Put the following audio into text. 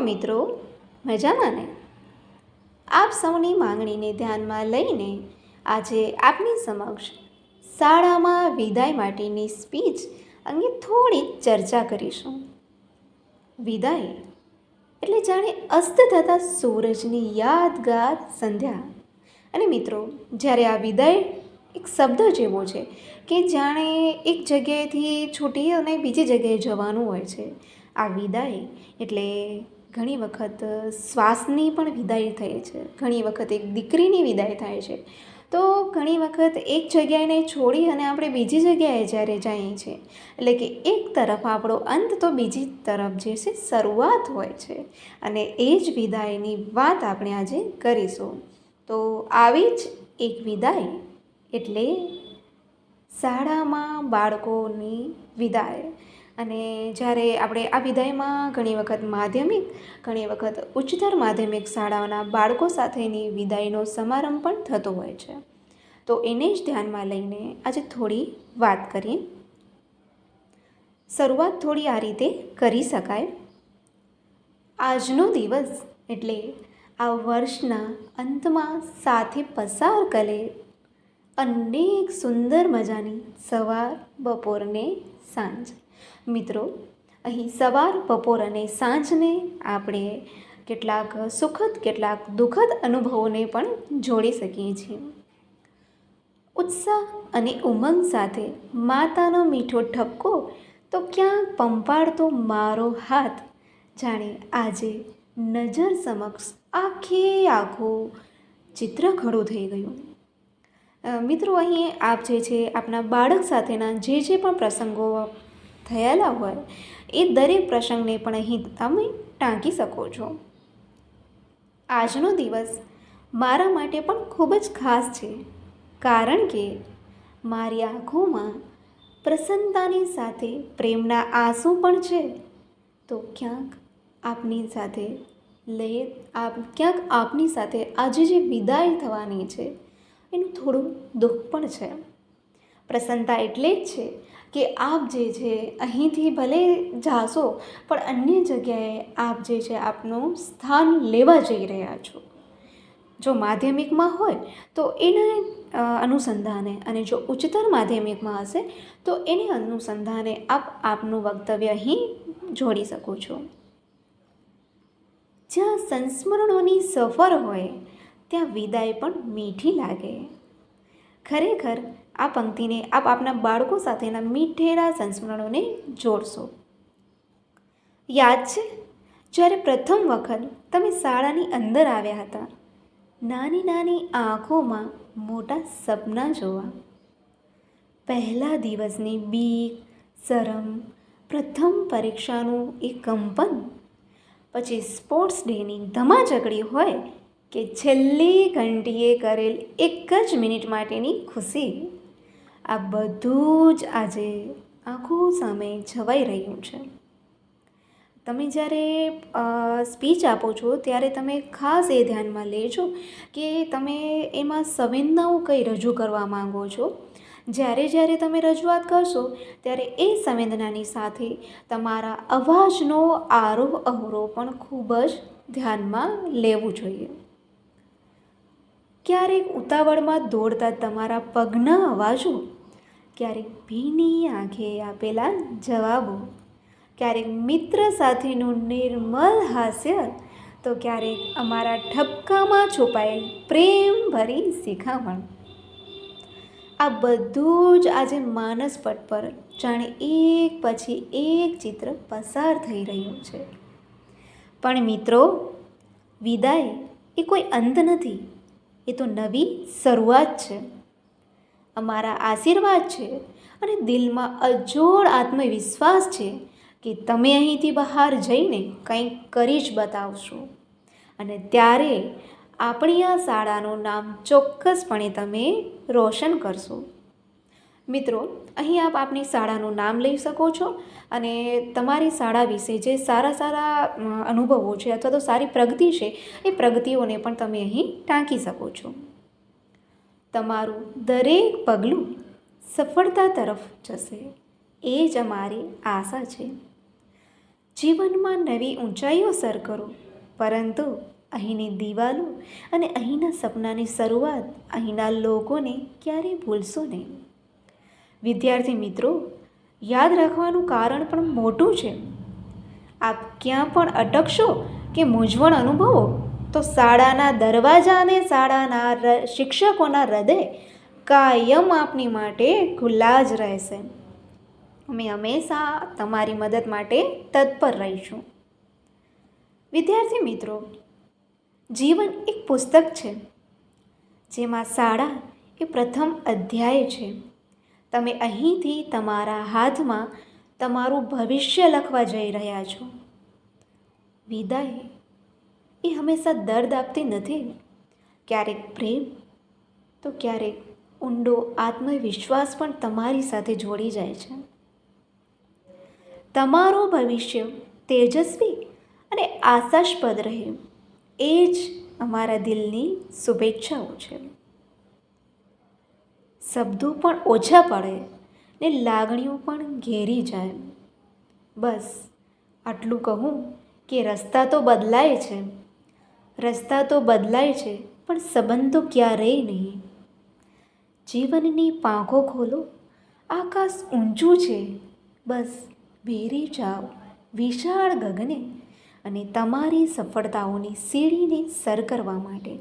મિત્રો, મજામાં ને? આપ સૌની માંગણીને ધ્યાનમાં લઈને આજે આપની સમક્ષ શાળામાં વિદાય માટેની સ્પીચ અંગે થોડી ચર્ચા કરીશું. વિદાય? એટલે જાણે અસ્ત થતા સૂરજની યાદગાર સંધ્યા. અને મિત્રો, જ્યારે આ વિદાય એક શબ્દ જેવો છે કે જાણે એક જગ્યાએથી છૂટી અને બીજી જગ્યાએ જવાનું હોય છે. આ વિદાય એટલે ઘણી વખત શ્વાસની પણ વિદાય થાય છે. ઘણી વખત એક દીકરીની વિદાય થાય છે. તો ઘણી વખત એક જગ્યાને છોડી અને આપણે બીજી જગ્યાએ જ્યારે જઈએ છીએ, એટલે કે એક તરફ આપણો અંત તો બીજી તરફ જે છે શરૂઆત હોય છે. અને એ જ વિદાયની વાત આપણે આજે કરીશું. તો આવી જ એક વિદાય એટલે શાળામાં બાળકોની વિદાય. અને જ્યારે આપણે આ વિદાયમાં ઘણી વખત માધ્યમિક, ઘણી વખત ઉચ્ચતર માધ્યમિક શાળાઓના બાળકો સાથેની વિદાયનો સમારંભ પણ થતો હોય છે. તો એને જ ધ્યાનમાં લઈને આજે થોડી વાત કરીએ. શરૂઆત થોડી આ રીતે કરી શકાય. આજનો દિવસ એટલે આ વર્ષના અંતમાં સાથે પસાર કરે અનેક સુંદર મજાની સવાર બપોરને સાંજ. મિત્રો, અહીં સવાર, બપોર અને સાંજને આપણે કેટલાક સુખદ, કેટલાક દુઃખદ અનુભવોને પણ જોડી શકીએ છીએ. ઉત્સાહ અને ઉમંગ સાથે માતાનો મીઠો ઠપકો તો ક્યાં પંપાડતો મારો હાથ. જાણે આજે નજર સમક્ષ આખે આખું ચિત્ર ખડું થઈ ગયું. મિત્રો, અહીં આપ જે છે આપણા બાળક સાથેના જે જે પણ પ્રસંગો થયેલા હોય, એ દરેક પ્રસંગને પણ અહીં તમે ટાંકી શકો છો. આજનો દિવસ મારા માટે પણ ખૂબ જ ખાસ છે, કારણ કે મારી આંખોમાં પ્રસન્નતાની સાથે પ્રેમના આંસુ પણ છે. તો ક્યાંક આપની સાથે લઈએ આપ, ક્યાંક આપની સાથે આજે જે વિદાય થવાની છે, એનું થોડું દુઃખ પણ છે. પ્રસન્નતા એટલે જ છે કે આપ જે છે, અહીંથી ભલે જાશો, પણ અન્ય જગ્યાએ આપ જે છે, આપનું સ્થાન લેવા જઈ રહ્યા છો. જો માધ્યમિકમાં હોય, તો એને અનુસંધાને અને જો ઉચ્ચતર માધ્યમિકમાં હશે, તો એને અનુસંધાને આપ આપનું વક્તવ્ય અહીં જોડી શકો છો. જ્યાં સંસ્મરણોની સફર હોય, ત્યાં વિદાય પણ મીઠી લાગે. ખરેખર આ પંક્તિને આપ આપના બાળકો સાથેના મીઠેરા સંસ્મરણોને જોડશો. યાદ છે, જ્યારે પ્રથમ વખત તમે શાળાની અંદર આવ્યા હતા, નાની નાની આંખોમાં મોટા સપના જોવા. પહેલા દિવસની બીક, શરમ, પ્રથમ પરીક્ષાનું એ કંપન, પછી સ્પોર્ટ્સ ડેની ધમાચકડી હોય કે છેલ્લી ઘંટીએ કરેલ એક જ મિનિટ માટેની ખુશી. આ બધું જ આજે આંખો સામે છવાઈ રહ્યું છે. તમે જ્યારે સ્પીચ આપો છો, ત્યારે તમે ખાસ એ ધ્યાનમાં લેજો કે તમે એમાં સંવેદનાઓ કઈ રજૂ કરવા માંગો છો. જ્યારે જ્યારે તમે રજૂઆત કરશો, ત્યારે એ સંવેદનાની સાથે તમારા અવાજનો આરોહ અવરોહ પણ ખૂબ જ ધ્યાનમાં લેવું જોઈએ. ક્યારેક ઉતાવળમાં દોડતા તમારા પગના અવાજો, ક્યારેક ભીની આંખે આપેલા જવાબો, ક્યારેક મિત્ર સાથેનું નિર્મલ હાસ્ય, તો ક્યારેક અમારા ઠપકામાં છુપાયેલ પ્રેમભરી શિખામણ. આ બધું જ આજે માનસ પટ પર જાણે એક પછી એક ચિત્ર પસાર થઈ રહ્યું છે. પણ મિત્રો, વિદાય એ કોઈ અંત નથી. એ તો નવી શરૂઆત છે. અમારા આશીર્વાદ છે અને દિલમાં અજોડ આત્મવિશ્વાસ છે કે તમે અહીંથી બહાર જઈને કંઈક કરી જ બતાવશો. અને ત્યારે આપણી આ શાળાનું નામ ચોક્કસપણે તમે રોશન કરશો. મિત્રો, અહીં આપ આપની શાળાનું નામ લઈ શકો છો અને તમારી શાળા વિશે જે સારા સારા અનુભવો છે અથવા તો સારી પ્રગતિ છે, એ પ્રગતિઓને પણ તમે અહીં ટાંકી શકો છો. તમારું દરેક પગલું સફળતા તરફ જશે. એ જ અમારી આશા છે. જીવનમાં નવી ઊંચાઈઓ સર કરો, પરંતુ અહીંની દિવાલો અને અહીંના સપનાની શરૂઆત અહીંના લોકોને ક્યારેય ભૂલશો નહીં. વિદ્યાર્થી મિત્રો, યાદ રાખવાનું કારણ પણ મોટું છે. આપ ક્યાં પણ અટકશો કે મૂંઝવણ અનુભવો, તો શાળાના દરવાજા અને શાળાના શિક્ષકોના હૃદય કાયમ આપની માટે ખુલ્લા જ રહેશે. અમે હંમેશા તમારી મદદ માટે તત્પર રહીશું. વિદ્યાર્થી મિત્રો, જીવન એક પુસ્તક છે, જેમાં શાળા એ પ્રથમ અધ્યાય છે. તમે અહીંથી તમારા હાથમાં તમારું ભવિષ્ય લખવા જઈ રહ્યા છો. વિદાય. એ હંમેશા દર્દ આપતી નથી. ક્યારેક પ્રેમ, તો ક્યારેક ઊંડો આત્મવિશ્વાસ પણ તમારી સાથે જોડી જાય છે. તમારું ભવિષ્ય તેજસ્વી અને આશાસ્પદ રહે. એ જ અમારા દિલની શુભેચ્છાઓ છે. શબ્દો પણ ઓછા પડે ને લાગણીઓ પણ ઘેરી જાય. બસ, આટલું કહું કે રસ્તા તો બદલાય છે. રસ્તા તો બદલાય છે, પણ સંબંધો ક્યારેય નહીં. જીવનની પાંખો ખોલો, આકાશ ઊંચું છે. બસ ભેરી જાઓ, વિશાળ ગગને અને તમારી સફળતાઓની સીડીને સર કરવા માટે.